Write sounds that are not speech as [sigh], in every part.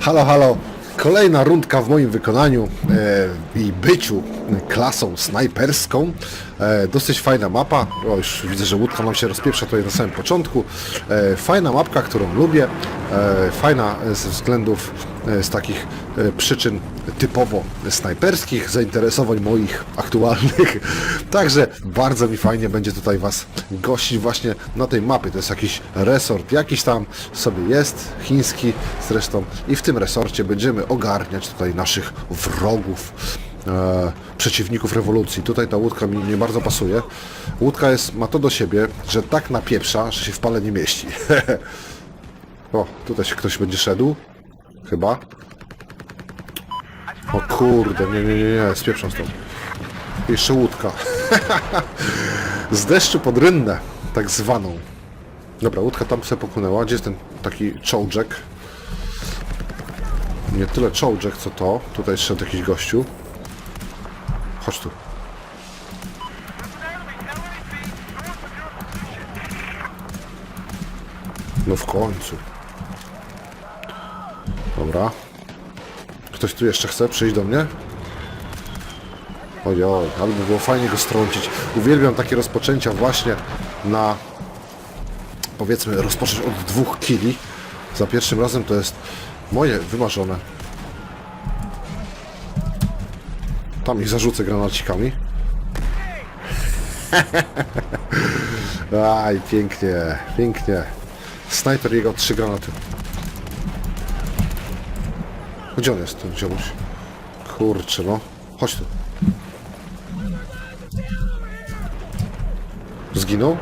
Halo, halo. Kolejna rundka w moim wykonaniu e, i byciu klasą snajperską. E, dosyć fajna mapa. O, już widzę, że łódka nam się rozpieprza tutaj na samym początku. E, fajna mapka, którą lubię. E, fajna ze względów, z takich e, przyczyn typowo snajperskich, zainteresowań moich aktualnych. [laughs] Także bardzo mi fajnie będzie tutaj Was gościć właśnie na tej mapie. To jest jakiś resort, jakiś tam sobie jest, chiński zresztą i w tym resorcie będziemy ogarniać tutaj naszych wrogów, e, przeciwników rewolucji. Tutaj ta łódka mi nie bardzo pasuje. Łódka jest, ma to do siebie, że tak napieprza, że się w pale nie mieści. [laughs] o, tutaj się ktoś będzie szedł. Chyba. O kurde, nie, nie, nie, nie, spieprzam stąd. Jeszcze łódka. [laughs] Z deszczu pod rynnę, tak zwaną. Dobra, łódka tam sobie popłynęła. Gdzie jest ten taki czołdżek? Nie tyle czołdżek, co to. Tutaj szedł jakiś gościu. Chodź tu. No w końcu. Dobra. Ktoś tu jeszcze chce przyjść do mnie? Ojoj, ale by było fajnie go strącić. Uwielbiam takie rozpoczęcia właśnie na powiedzmy rozpocząć od dwóch kili. Za pierwszym razem to jest moje wymarzone. Tam ich zarzucę granacikami. [laughs] Aj, pięknie, pięknie. Snajper jego trzy granaty. Gdzie on jest, ten ziomuś? Kurczę, no. Chodź tu. Zginął?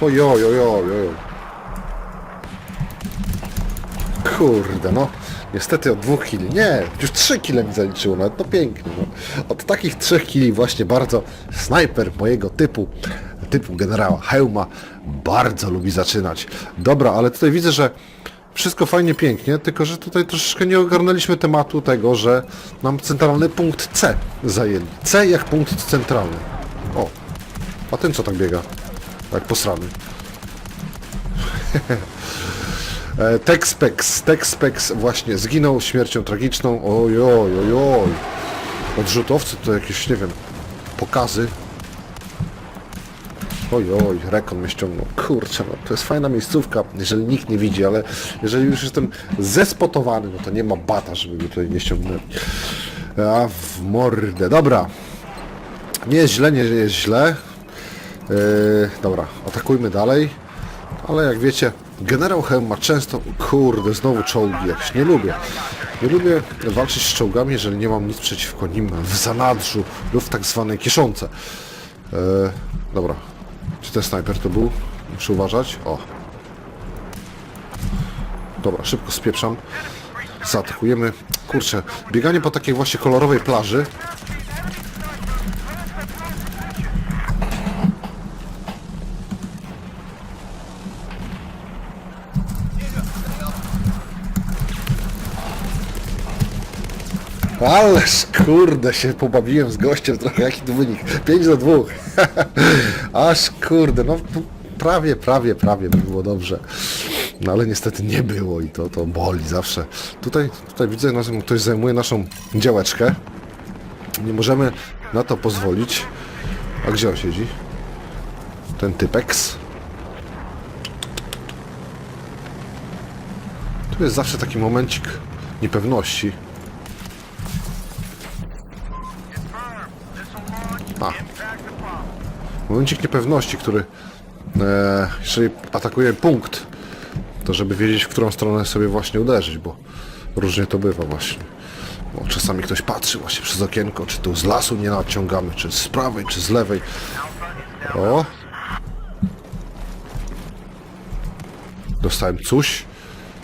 Ojoj, ojoj, ojoj. Kurde, no. Niestety od dwóch kili. Nie, już trzy kile mi zaliczyło, nawet to pięknie. No. Od takich trzech kili właśnie bardzo snajper mojego typu, typu generała Hełma, bardzo lubi zaczynać. Dobra, ale tutaj widzę, że wszystko fajnie, pięknie, tylko że tutaj troszeczkę nie ogarnęliśmy tematu tego, że nam centralny punkt C zajęli. C jak punkt centralny. O, a ten co tak biega? Jak posrany. [laughs] E, Texpex, Texpex właśnie zginął śmiercią tragiczną. Oj, oj, oj, oj. Odrzutowcy to jakieś, nie wiem, pokazy. Oj, oj, rekon mnie ściągnął. Kurczę, no to jest fajna miejscówka, jeżeli nikt nie widzi, ale jeżeli już jestem zespotowany, no to nie ma bata, żeby mnie tutaj nie ściągnęli. A w mordę. Dobra. Nie jest źle, nie jest źle. Yy, dobra, atakujmy dalej. Ale jak wiecie, generał Helm ma często... Kurde, znowu czołgi jakieś. Nie lubię. Nie lubię walczyć z czołgami, jeżeli nie mam nic przeciwko nim w zanadrzu lub w tak zwanej kieszonce. Yy, dobra. Czy ten snajper to był? Muszę uważać. O. Dobra, szybko spieprzam. Zaatakujemy. Kurczę, bieganie po takiej właśnie kolorowej plaży Ależ kurde się pobawiłem z gościem trochę, jaki to wynik? 5 do 2. [laughs] Aż kurde, no prawie, prawie, prawie by było dobrze. No ale niestety nie było i to, to boli zawsze. Tutaj, tutaj widzę, że ktoś zajmuje naszą działeczkę. Nie możemy na to pozwolić. A gdzie on siedzi? Ten typeks. Tu jest zawsze taki momencik niepewności. Momencik niepewności, który e, jeżeli atakuje punkt, to żeby wiedzieć, w którą stronę sobie właśnie uderzyć, bo różnie to bywa właśnie. Bo czasami ktoś patrzy właśnie przez okienko, czy tu z lasu nie nadciągamy, czy z prawej, czy z lewej. O! Dostałem coś.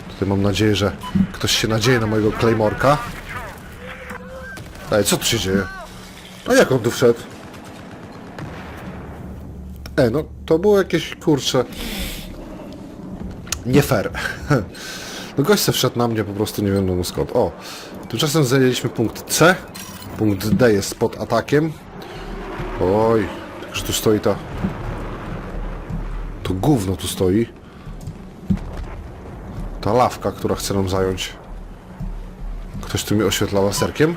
Tutaj mam nadzieję, że ktoś się nadzieje na mojego Claymorka. Ej, co tu się dzieje? A jak on tu wszedł? E, no to było jakieś kurcze. Nie fair. [laughs] No gość se wszedł na mnie po prostu nie wiadomo skąd. O, tymczasem zajęliśmy punkt C. Punkt D jest pod atakiem. Oj, także tu stoi ta... To gówno tu stoi. Ta lawka, która chce nam zająć. Ktoś tu mi oświetla laserkiem.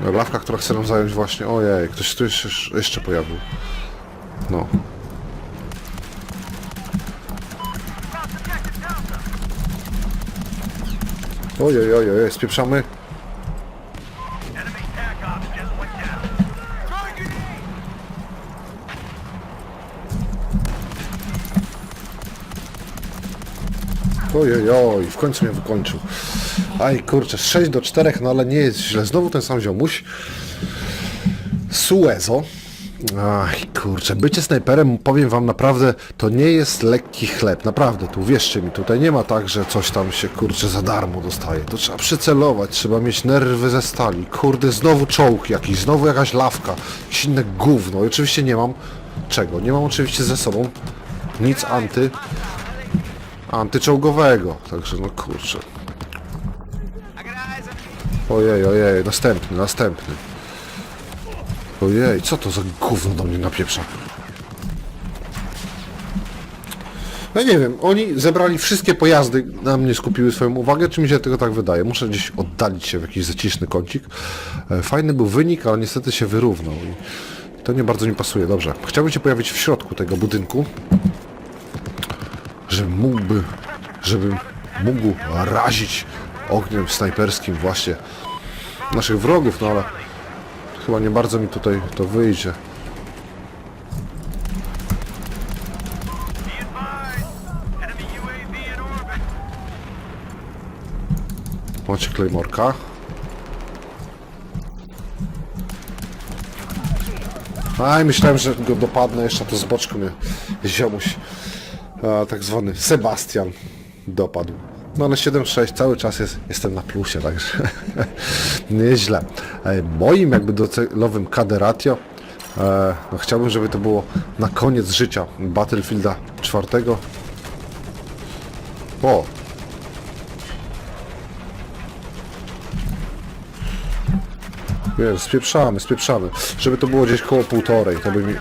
No, lawka, która chce nam zająć właśnie. Ojej, ktoś tu jeszcze, jeszcze pojawił. No. Ojej, ojej, ojej, spieprzamy. Ojej, oj, w końcu mnie wykończył. Aj, kurczę, 6 do 4, no ale nie jest źle. Znowu ten sam ziomuś. Suezo. Aj, kurczę, bycie snajperem, powiem wam naprawdę, to nie jest lekki chleb. Naprawdę, tu wierzcie mi, tutaj nie ma tak, że coś tam się, kurczę, za darmo dostaje. To trzeba przycelować, trzeba mieć nerwy ze stali. Kurde, znowu czołg jakiś, znowu jakaś lawka, jakieś inne gówno. I oczywiście nie mam czego. Nie mam oczywiście ze sobą nic anty antyczołgowego. Także no kurczę. Ojej, ojej, następny, następny. Ojej, co to za gówno do mnie napieprza? No nie wiem, oni zebrali wszystkie pojazdy, na mnie skupiły swoją uwagę, czy mi się tego tak wydaje? Muszę gdzieś oddalić się w jakiś zaciszny kącik. E, Fajny był wynik, ale niestety się wyrównał. I to nie bardzo mi pasuje. Dobrze, chciałbym się pojawić w środku tego budynku żebym mógłby, żebym mógł razić ogniem snajperskim właśnie naszych wrogów, no ale chyba nie bardzo mi tutaj to wyjdzie. Macie Claymorka. Aj, myślałem, że go dopadnę, jeszcze to z boczku mnie ziomuś a, tak zwany Sebastian dopadł. No ale 7-6 cały czas jest, jestem na plusie, także [laughs] nieźle. E, Moim jakby docelowym KD ratio e, no chciałbym, żeby to było na koniec życia Battlefielda 4. O! Wiesz, spieprzamy, spieprzamy. Żeby to było gdzieś koło półtorej, to by mi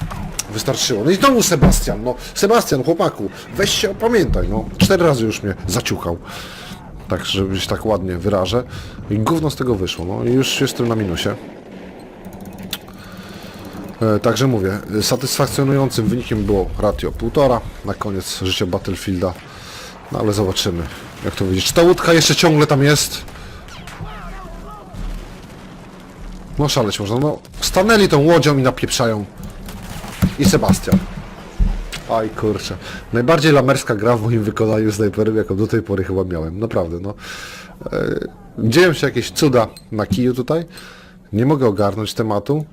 wystarczyło. No i znowu Sebastian, no. Sebastian, chłopaku, weź się opamiętaj, no. Cztery razy już mnie zaciukał. Tak, żeby się tak ładnie wyrażę. I gówno z tego wyszło, no. I już jestem na minusie. E, Także mówię, satysfakcjonującym wynikiem było ratio 1,5 na koniec życia Battlefielda. No ale zobaczymy, jak to wyjdzie. Czy ta łódka jeszcze ciągle tam jest? No szaleć można. No, stanęli tą łodzią i napieprzają. I Sebastian. Aj kurczę. Najbardziej lamerska gra w moim wykonaniu snajperem, jaką do tej pory chyba miałem. Naprawdę, no. E, dzieją się jakieś cuda na kiju tutaj. Nie mogę ogarnąć tematu.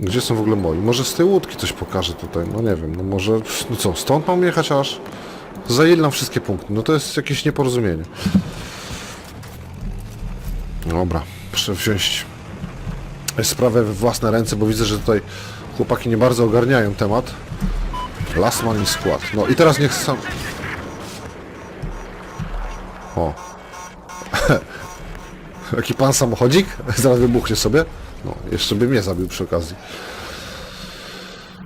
Gdzie są w ogóle moi? Może z tej łódki coś pokażę tutaj, no nie wiem, no może, no co, stąd mam jechać aż? Zajęli nam wszystkie punkty, no to jest jakieś nieporozumienie. Dobra, muszę wziąć sprawę we własne ręce, bo widzę, że tutaj chłopaki nie bardzo ogarniają temat. Last man in skład. No i teraz niech sam... O. [laughs] Jaki pan samochodzik? [laughs] Zaraz wybuchnie sobie. No, jeszcze by mnie zabił przy okazji.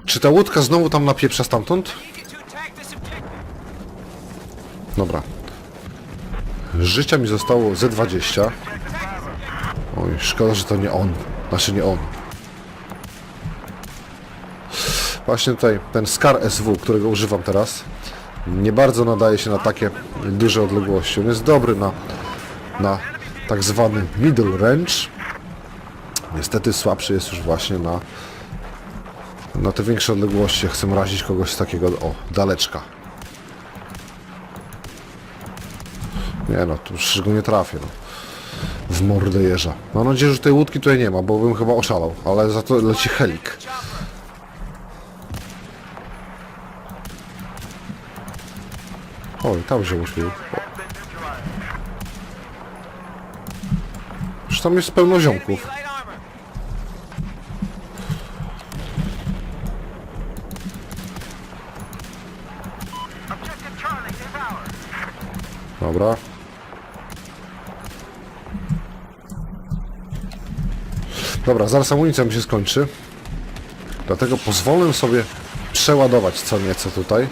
Czy ta łódka znowu tam napieprza stamtąd? Dobra. Życia mi zostało Z20. Oj, szkoda, że to nie on. Znaczy nie on. Właśnie tutaj ten Scar SW, którego używam teraz, nie bardzo nadaje się na takie duże odległości. On jest dobry na, na tak zwany middle range. Niestety słabszy jest już właśnie na, na te większe odległości. Chcę razić kogoś z takiego, o, daleczka. Nie no, tu już go nie trafię. No. W mordę jeża. Mam nadzieję, że tej łódki tutaj nie ma, bo bym chyba oszalał. Ale za to leci helik. Oj, tam wziął był. Już tam jest pełno ziomków. Dobra. Dobra, zaraz amunicja mi się skończy. Dlatego pozwolę sobie przeładować co nieco tutaj.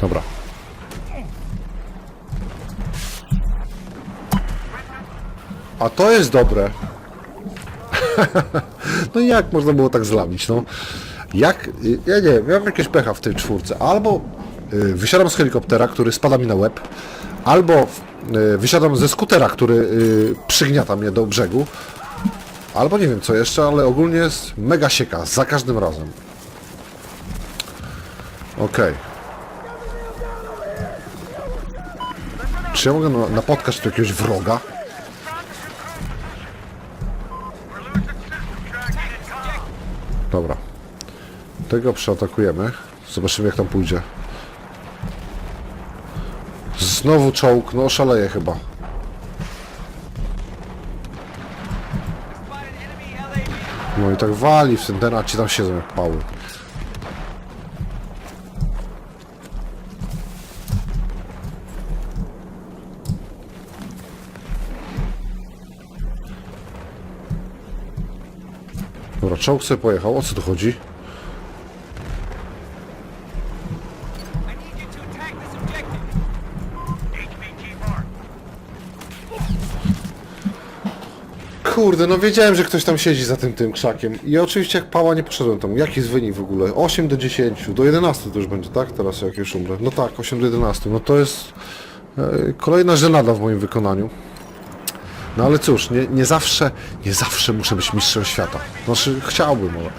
Dobra. A to jest dobre. [laughs] no jak można było tak zlamić, no? Jak, ja nie wiem, miałem jakieś pecha w tej czwórce. Albo y, wysiadam z helikoptera, który spada mi na łeb, albo y, wysiadam ze skutera, który y, przygniata mnie do brzegu, albo nie wiem co jeszcze, ale ogólnie jest mega sieka za każdym razem. Okej. Czy ja mogę na- napotkać tu jakiegoś wroga? Dobra. Tego przeatakujemy. Zobaczymy jak tam pójdzie. Znowu czołg, no szaleje chyba. No i tak wali w ten, a ci tam siedzą jak pały. Czołg sobie pojechał. O co tu chodzi? Kurde, no wiedziałem, że ktoś tam siedzi za tym tym krzakiem. I oczywiście jak pała nie poszedłem tam. Jaki jest wynik w ogóle? 8 do 10, do 11 to już będzie, tak? Teraz jak już umrę. No tak, 8 do 11. No to jest e, kolejna żenada w moim wykonaniu. No ale cóż, nie, nie zawsze, nie zawsze muszę być mistrzem świata. Znaczy, chciałbym, ale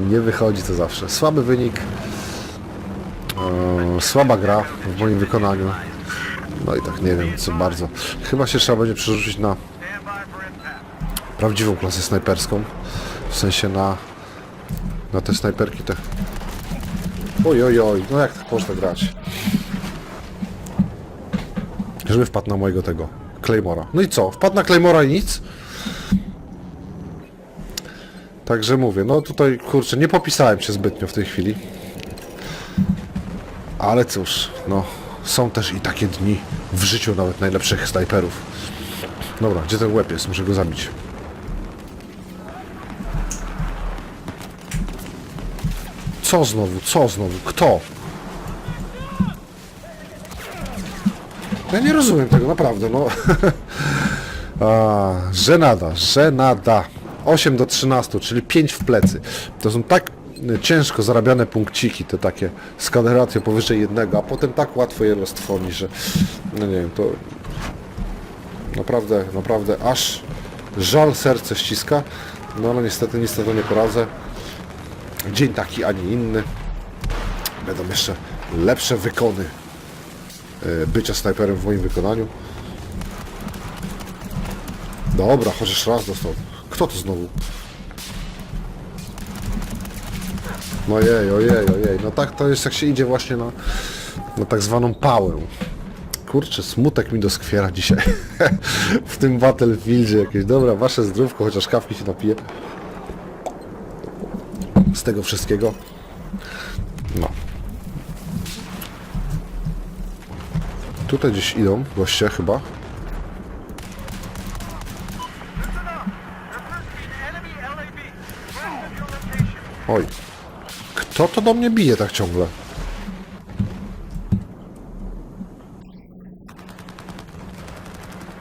[laughs] nie wychodzi to zawsze. Słaby wynik, e, słaba gra w moim wykonaniu. No i tak nie wiem, co bardzo. Chyba się trzeba będzie przerzucić na prawdziwą klasę snajperską. W sensie na na te snajperki te. Oj, oj, oj, no jak tak można grać? Żeby wpadł na mojego tego Claymora. No i co? Wpadł na Claymora i nic? Także mówię, no tutaj kurczę, nie popisałem się zbytnio w tej chwili. Ale cóż, no są też i takie dni w życiu nawet najlepszych snajperów. Dobra, gdzie ten łeb jest? Muszę go zabić. Co znowu? Co znowu? Kto? Ja nie rozumiem tego, naprawdę, no. [laughs] A, żenada, żenada. 8 do 13, czyli 5 w plecy. To są tak y, ciężko zarabiane punkciki, te takie skaderatio powyżej jednego, a potem tak łatwo je roztwoni, że no nie wiem, to naprawdę, naprawdę aż żal serce ściska. No ale niestety to nie poradzę. Dzień taki, a nie inny. Będą jeszcze lepsze wykony bycia snajperem w moim wykonaniu. Dobra, chociaż raz dostał. Kto to znowu? No jej, ojej, ojej. No tak to jest jak się idzie właśnie na, na tak zwaną pałę. Kurczę, smutek mi doskwiera dzisiaj. [laughs] w tym Battlefieldzie jakieś. Dobra, wasze zdrówko, chociaż kawki się napije. Z tego wszystkiego. No. Tutaj gdzieś idą goście chyba. Oj. Kto to do mnie bije tak ciągle?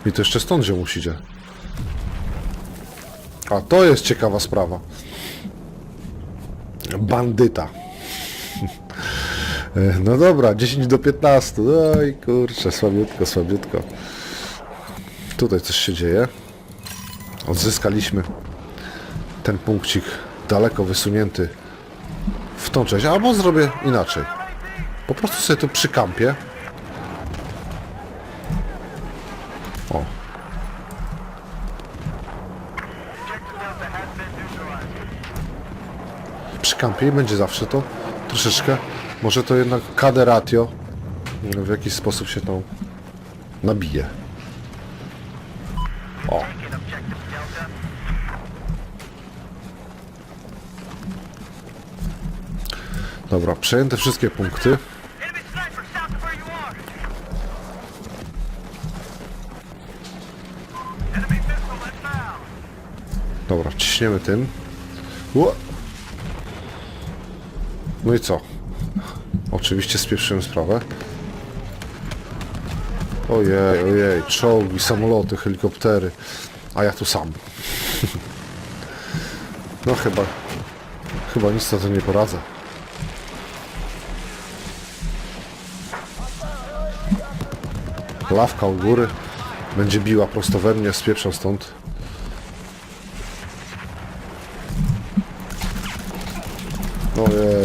I to jeszcze stąd się musicie. A to jest ciekawa sprawa. Bandyta. E, No dobra, 10 do 15. Oj kurczę, słabiutko, słabiutko. Tutaj coś się dzieje. Odzyskaliśmy ten punkcik daleko wysunięty w tą część. Albo zrobię inaczej. Po prostu sobie tu przykampię. O. Przy kampie i będzie zawsze to troszeczkę. Może to jednak KD ratio w jakiś sposób się tą nabije. O. Dobra, przejęte wszystkie punkty. Dobra, ciśniemy tym. No i co? Oczywiście spieprzyłem sprawę. Ojej, ojej, czołgi, samoloty, helikoptery. A ja tu sam. [laughs] No chyba... Chyba nic na to nie poradzę. Lawka u góry. Będzie biła prosto we mnie, spieprzał stąd. Ojej.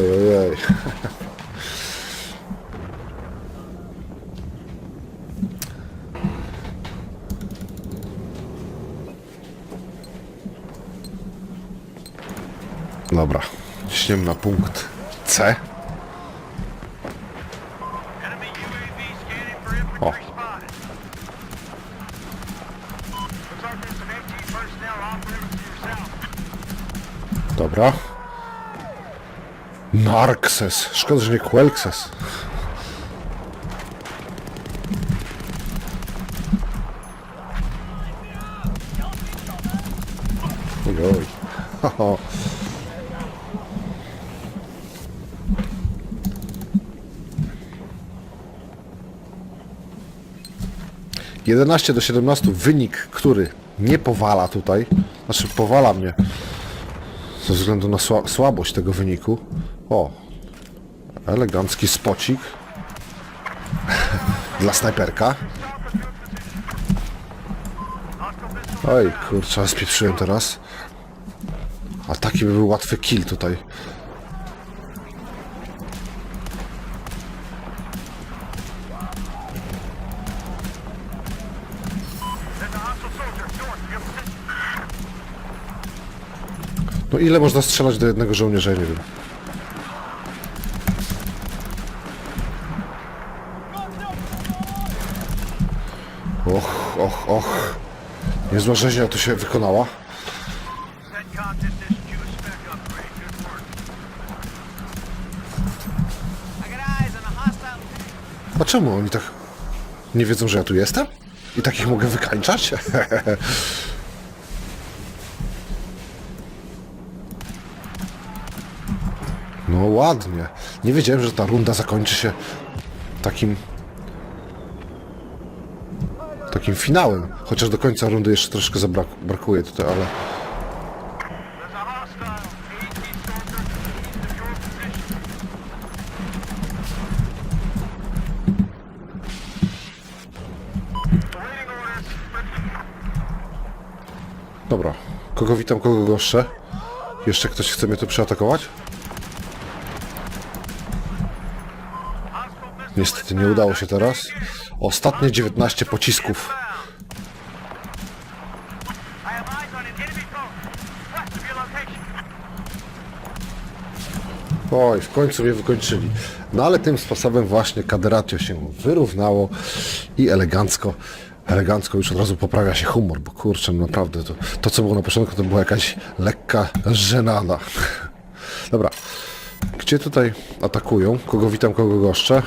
na punkt C. O. Dobra. Narkses. Szkoda, że nie Quelkses. Ojoj. Ho, [laughs] ho. 11 do 17, wynik, który nie powala tutaj, znaczy powala mnie ze względu na sła słabość tego wyniku. O, elegancki spocik [laughs] dla snajperka. Oj, kurczę, spieprzyłem teraz. A taki by był łatwy kill tutaj. No ile można strzelać do jednego żołnierza, ja nie wiem. Och, och, och. Niezła rzeźnia tu się wykonała. A czemu oni tak nie wiedzą, że ja tu jestem? I takich mogę wykańczać? [laughs] No ładnie. Nie wiedziałem, że ta runda zakończy się takim takim finałem. Chociaż do końca rundy jeszcze troszkę zabrak brakuje tutaj, ale dobra. Kogo witam, kogo goszczę? Jeszcze ktoś chce mnie tu przeatakować? Niestety nie udało się teraz. Ostatnie 19 pocisków. Oj, w końcu mnie wykończyli. No ale tym sposobem właśnie Kaderatio się wyrównało i elegancko, elegancko już od razu poprawia się humor, bo kurczę, naprawdę to, to co było na początku to była jakaś lekka żenada. [laughs] Dobra, gdzie tutaj atakują? Kogo witam, kogo goszczę?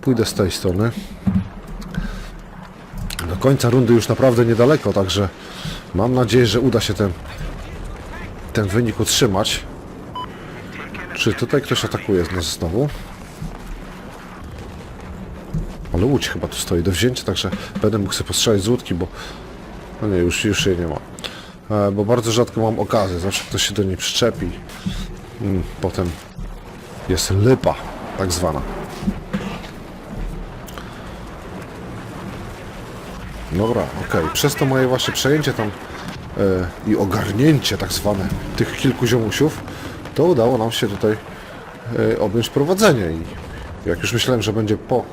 Pójdę z tej strony. Do końca rundy już naprawdę niedaleko, także mam nadzieję, że uda się ten, ten wynik utrzymać. Czy tutaj ktoś atakuje nas znowu? Ale łódź chyba tu stoi do wzięcia, także będę mógł sobie postrzelać z łódki, bo... No nie, już, już jej nie ma. E, bo bardzo rzadko mam okazję, zawsze ktoś się do niej przyczepi. Mm, potem jest lypa, tak zwana. Dobra, okej. Przez to moje właśnie przejęcie tam e, i ogarnięcie tak zwane tych kilku ziomusiów, to udało nam się tutaj e, objąć prowadzenie i jak już myślałem, że będzie po,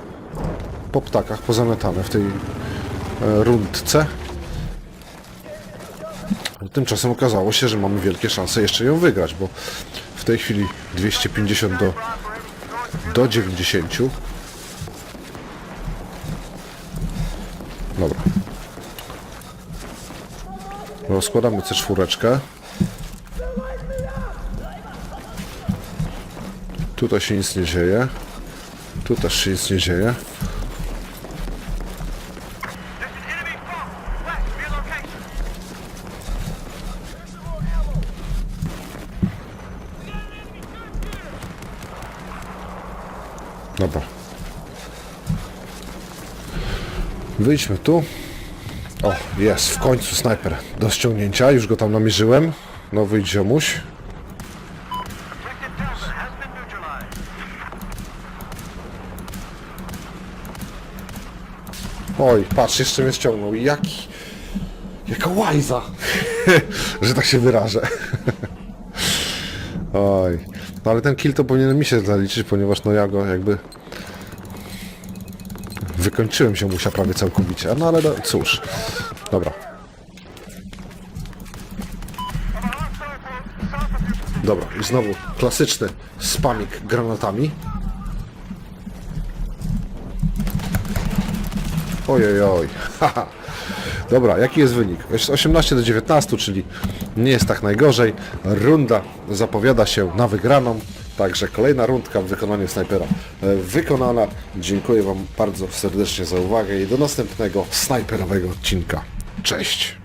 po ptakach pozamiatane w tej e, rundce, tymczasem okazało się, że mamy wielkie szanse jeszcze ją wygrać, bo tej chwili 250 do, do 90. Dobra. Rozkładamy C4. Tutaj się nic nie dzieje. Tu też się nic nie dzieje. Wyjdźmy tu. O, jest, w końcu snajper do ściągnięcia, już go tam namierzyłem. No wyjdź ziomuś. Oj, patrz, jeszcze mnie ściągnął. Jaki... Jaka łajza! [laughs] że tak się wyrażę. [laughs] Oj. No ale ten kill to powinienem mi się zaliczyć, ponieważ no ja go jakby... Wykończyłem się musia prawie całkowicie. No ale no, cóż. Dobra. Dobra, i znowu klasyczny spamik granatami. Ojej, oj. Haha. Dobra, jaki jest wynik? Jest 18 do 19, czyli nie jest tak najgorzej. Runda zapowiada się na wygraną. Także kolejna rundka w wykonaniu snajpera e, wykonana. Dziękuję Wam bardzo serdecznie za uwagę i do następnego snajperowego odcinka. Cześć!